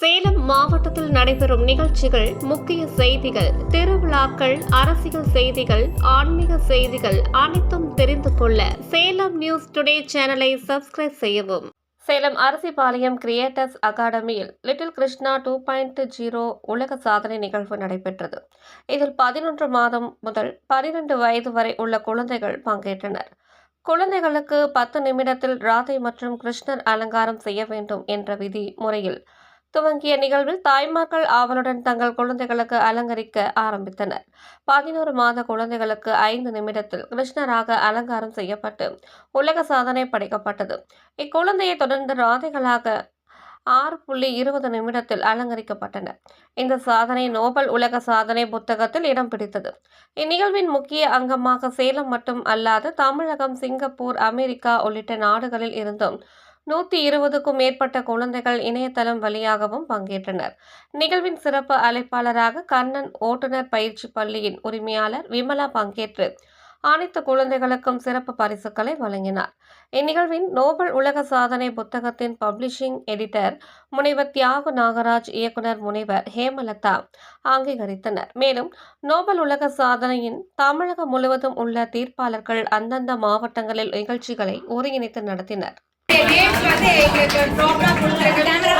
சேலம் மாவட்டத்தில் நடைபெறும் நிகழ்ச்சிகள் முக்கிய செய்திகள் திருவிழாக்கள் அரசியல் செய்திகள் ஆன்மீக செய்திகள் அனைத்தும் தெரிந்து கொள்ள சேலம் நியூஸ் டுடே சேனலை சப்ஸ்கிரைப் செய்யவும். சேலம் அரசிபாளையம் கிரியேட்டர்ஸ் அகாடமியில் little Krishna two point zero உலக சாதனை நிகழ்வு நடைபெற்றது. இதில் பதினொன்று மாதம் முதல் பனிரெண்டு வயது வரை உள்ள குழந்தைகள் பங்கேற்றனர். குழந்தைகளுக்கு பத்து நிமிடத்தில் ராதை மற்றும் கிருஷ்ணர் அலங்காரம் செய்ய வேண்டும் என்ற விதி முறையில் துவங்கிய நிகழ்வில் தாய்மார்கள் ஆவலுடன் தங்கள் குழந்தைகளுக்கு அலங்கரிக்க ஆரம்பித்தனர். பதினோரு மாத குழந்தைகளுக்கு ஐந்து நிமிடத்தில் கிருஷ்ணராக அலங்காரம் செய்யப்பட்டு உலக சாதனை படைக்கப்பட்டது. இக்குழந்தையை தொடர்ந்து ராதைகளாக ஆறு புள்ளி இருபது நிமிடத்தில் அலங்கரிக்கப்பட்டனர். இந்த சாதனை நோபல் உலக சாதனை புத்தகத்தில் இடம் பிடித்தது. இந்நிகழ்வின் முக்கிய அங்கமாக சேலம் மட்டும் அல்லாது தமிழகம் சிங்கப்பூர் அமெரிக்கா உள்ளிட்ட நாடுகளில் இருந்தும் நூற்றி இருபதுக்கும் மேற்பட்ட குழந்தைகள் இணையதளம் வழியாகவும் பங்கேற்றனர். நிகழ்வின் சிறப்பு அழைப்பாளராக கண்ணன் ஓட்டுநர் பயிற்சி பள்ளியின் உரிமையாளர் விமலா பங்கேற்று அனைத்து குழந்தைகளுக்கும் சிறப்பு பரிசுகளை வழங்கினார். இந்நிகழ்வின் நோபல் உலக சாதனை புத்தகத்தின் பப்ளிஷிங் எடிட்டர் முனைவர் தியாகு நாகராஜ் இயக்குனர் முனைவர் ஹேமலதா அங்கீகரித்தனர். மேலும் நோபல் உலக சாதனையின் தமிழகம் முழுவதும் உள்ள தீர்ப்பாளர்கள் அந்தந்த மாவட்டங்களில் நிகழ்ச்சிகளை ஒருங்கிணைத்து நடத்தினர். ರೇಟ್ ಜೊತೆ ಈಗ ಡ್ರಾಪ್ ಡ್ರಾಪ್ ಕೊಡ್ತಾರೆ ಕ್ಯಾಮ್ರಾ